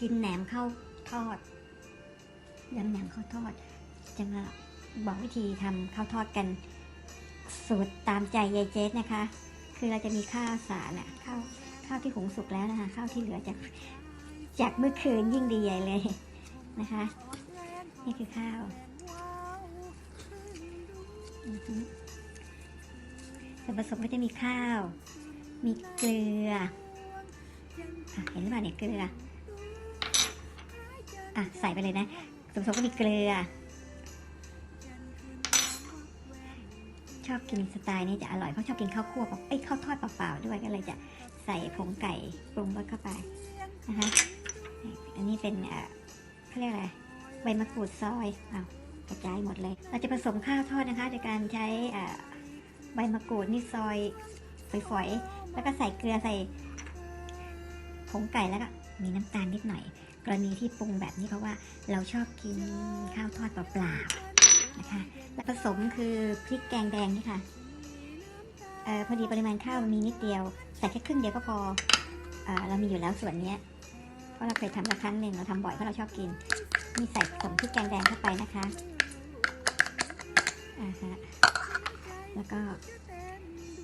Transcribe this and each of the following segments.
กินแหนมข้าวทอดยำแหนมข้าวทอด จะมาบอกวิธีทำข้าวทอดกัน สูตรตามใจยายเจสนะคะ คือเราจะมีข้าวสารน่ะข้าวข้าวที่หุงสุกแล้วนะคะ ข้าวที่เหลือจากจากเมื่อคืนยิ่งดีใหญ่เลยนะคะ นี่คือข้าวส่วนผสมก็จะมีข้าว มีเกลือเห็นหรือเปล่าเนี่ยเกลือ อะใส่ไปเลยนะส่วนผสมก็มีเกลือ ชอบกินสไตล์นี้จะอร่อยเพราะชอบกินข้าวคั่วเอ้ยข้าวทอดเปล่าๆด้วยก็เลยจะใส่ผงไก่ปรุงรสเข้าไปนะคะอันนี้เป็นเอ่อเขาเรียกอะไรใบมะกรูดซอยเอากระจายหมดเลย เราจะผสมข้าวทอดนะคะโดยการใช้ใบมะกรูดนี่ซอยฝอยๆ แล้วก็ใส่เกลือใส่ผงไก่แล้วก็มีน้ำตาลนิดหน่อย รณีที่ปรุงแบบนี้เพราะว่าเราชอบกินข้าวทอดเปล่าๆนะคะและผสมคือพริกแกงแดงนี่ค่ะเออพอดีปริมาณข้าวมีนิดเดียวใส่แค่ครึ่งเดียวก็พอเออเรามีอยู่แล้วส่วนนี้เพราะเราเคยทำมาครั้งหนึ่งเราทำบ่อยเพราะเราชอบกิน มีใส่ผงพริกแกงแดงเข้าไปนะคะอ่าฮะแล้วก็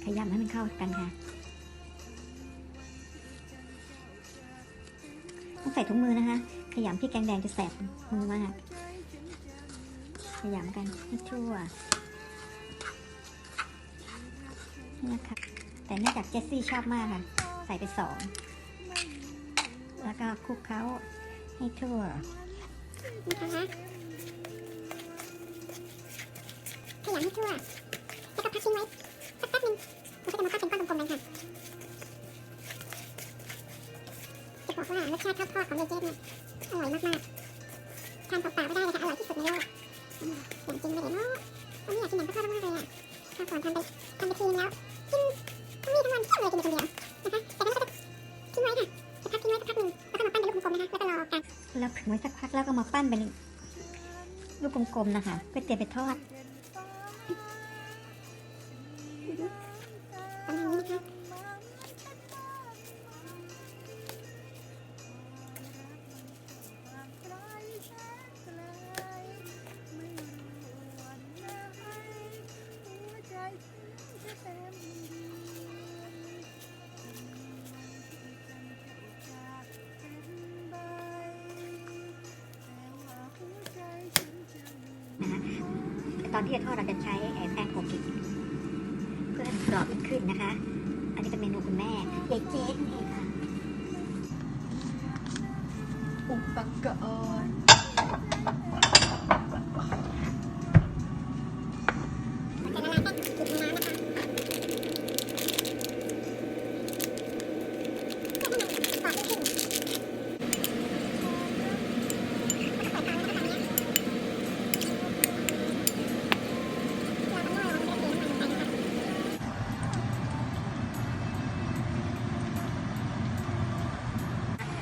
ขยำให้มันเข้ากันค่ะ ต้องใส่ถุงมือนะคะ ขยำพริกแกงแดงจะแสบมือมากขยำกันให้ทั่วนี่นะคะแต่เนื่องจากเจสซี่ชอบมากค่ะ ใส่ไปสองแล้วก็คลุกเคล้าให้ทั่วนะคะขยำให้ทั่ว แล้วก็พักทิ้งไว้สักแป๊บนึงมันก็จะมาพักเป็นก้อนกลมๆกันค่ะ จะบอกว่ารสชาติข้าวทอดของยายเจ๊เนี่ยอร่อยมากๆทานเปล่าๆก็ได้เลยค่ะอร่อยที่สุดในโลกอย่างจริงเลยเนาะวันนี้อยากกินหนังข้าวทอดมากๆเลยอะข้าวก่อนทำไปทำไปทีนึงแล้วกินทั้งวี่ทั้งวันเที่ยงเลยกินอยู่คนเดียวนะคะแต่ก็จะทิ้งไว้ค่ะจะพักทิ้งไว้สักพักหนึ่งแล้วก็มาปั้นเป็นลูกกลมๆนะคะแล้วก็รอกันแล้วผึ่งไว้สักพักแล้วก็มาปั้นเป็นลูกกลมๆนะคะเพื่อเตรียมไปทอด ตอนที่จะทอดเราจะใช้แป้งโคกิเพื่อให้กรอบยิ่งขึ้นนะคะ อันนี้เป็นเมนูคุณแม่ยายเจ๊นั่นเองค่ะ อุปกรณ์ แต่ละลายแป้งจุดในน้ำนะคะเพื่อให้มันกรอบยิ่งขึ้นแล้วก็ใส่ตามนะคะตามเนี้ยเราทำหม้อเราไม่ได้เทน้ำมันลงไปนะคะ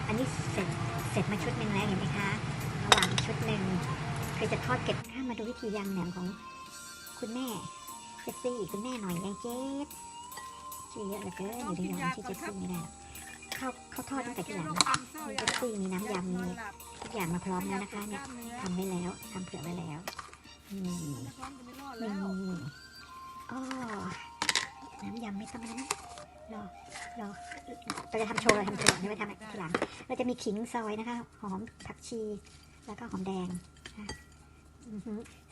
อันนี้เสร็จเสร็จ มาชุดหนึ่งแล้วเห็นไหมคะระหว่างชุดหนึ่งคือจะทอดเก็บข้ามาดูวิธียำแหนมของคุณแม่เจสซี่คุณแม่หน่อยยายเจ๊ชื่อเยอะเหลือเกินอยู่ในยำชื่อเจสซี่ไม่ได้หรอกข้าวข้าวทอดตั้งแต่ที่หลังเจสซี่มีน้ำยำมีทุกอย่างมาพร้อมแล้วนะคะเนี่ยทำไว้แล้วทำเผื่อไว้แล้วนี่นี่อ๋อน้ำยำไม่ต้องแล้วนะ รอรอเราจะทำโชว์เราทำโชว์ไม่ไปทำทีหลัง เราจะมีขิงซอยนะคะ หอมผักชี แล้วก็หอมแดง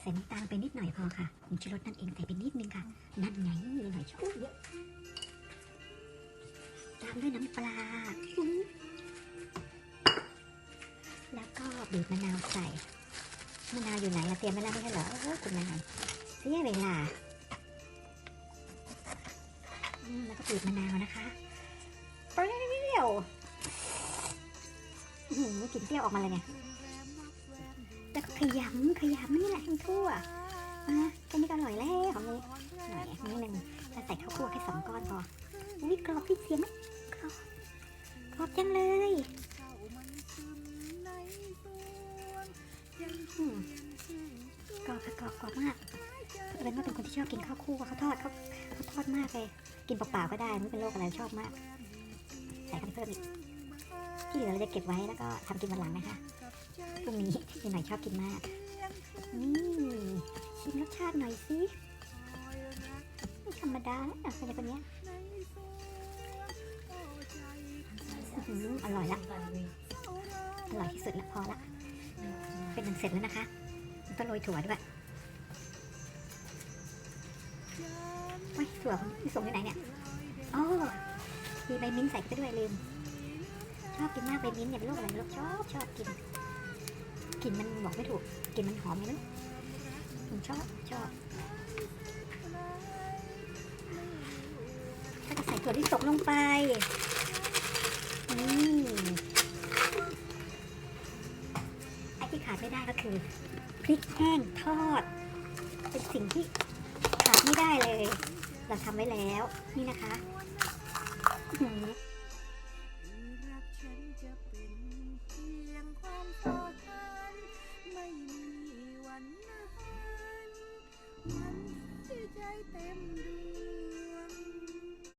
ใส่น้ำตาลไปนิดหน่อยพอค่ะผงชูรสนั่นเองใส่ไปนิดนึงค่ะ นั่นไงนิดหน่อยชูเยอะตามด้วยน้ำปลา แล้วก็บีบมะนาวใส่ มะนาวอยู่ไหนเราเตรียมไว้แล้วไม่ใช่เหรอคุณนายเสียเวลา บีบมะนาวนะคะเปรี้ยวหือกลิ่นเปรี้ยวออกมาเลยไงแล้วก็ขยำขยำนี่แหละให้ทั่วอะแค่นี้ก็อร่อยแล้วของนี้หน่อยนิดนึงจะใส่ข้าวคั่วแค่สองก้อนพออุ้ยกรอบที่เสียงไหมกรอบกรอบจังเลยอืม รอบค่ะกรอบกรอบมากเรนว่าเป็นคนที่ชอบกินข้าวคั่วข้าวทอดข้าวข้าวทอดมากเลย กินเปล่าๆก็ได้ไม่เป็นโรคอะไรชอบมาก ใส่เข้าไปเพิ่มอีก ที่เหลือเราจะเก็บไว้แล้วก็ทำกินวันหลังนะคะพรุ่งนี้พี่หน่อยชอบกินมาก นี่ชิมรสชาติหน่อยสิไม่ธรรมดานะคนคนนี้อร่อยละอร่อยที่สุดละพอละ เป็นอันเสร็จแล้วนะคะ ก็โรยถั่วด้วยโอ้ยถั่วที่ส่งที่ไหนเนี่ยอ๋อมีใบมิ้นท์ใส่ไปด้วยลืม ชอบกินมากใบมิ้นท์เนี่ยเป็นโรคอะไรโรคชอบชอบกินกลิ่นมันบอกไม่ถูกกลิ่นมันหอมไงไม่รู้ผมชอบชอบก็จะใส่ถั่วที่ตกลงไปนี่ ขาดไม่ได้ก็คือพริกแห้งทอด เป็นสิ่งที่ขาดไม่ได้เลย เราทำไว้แล้วนี่นะคะ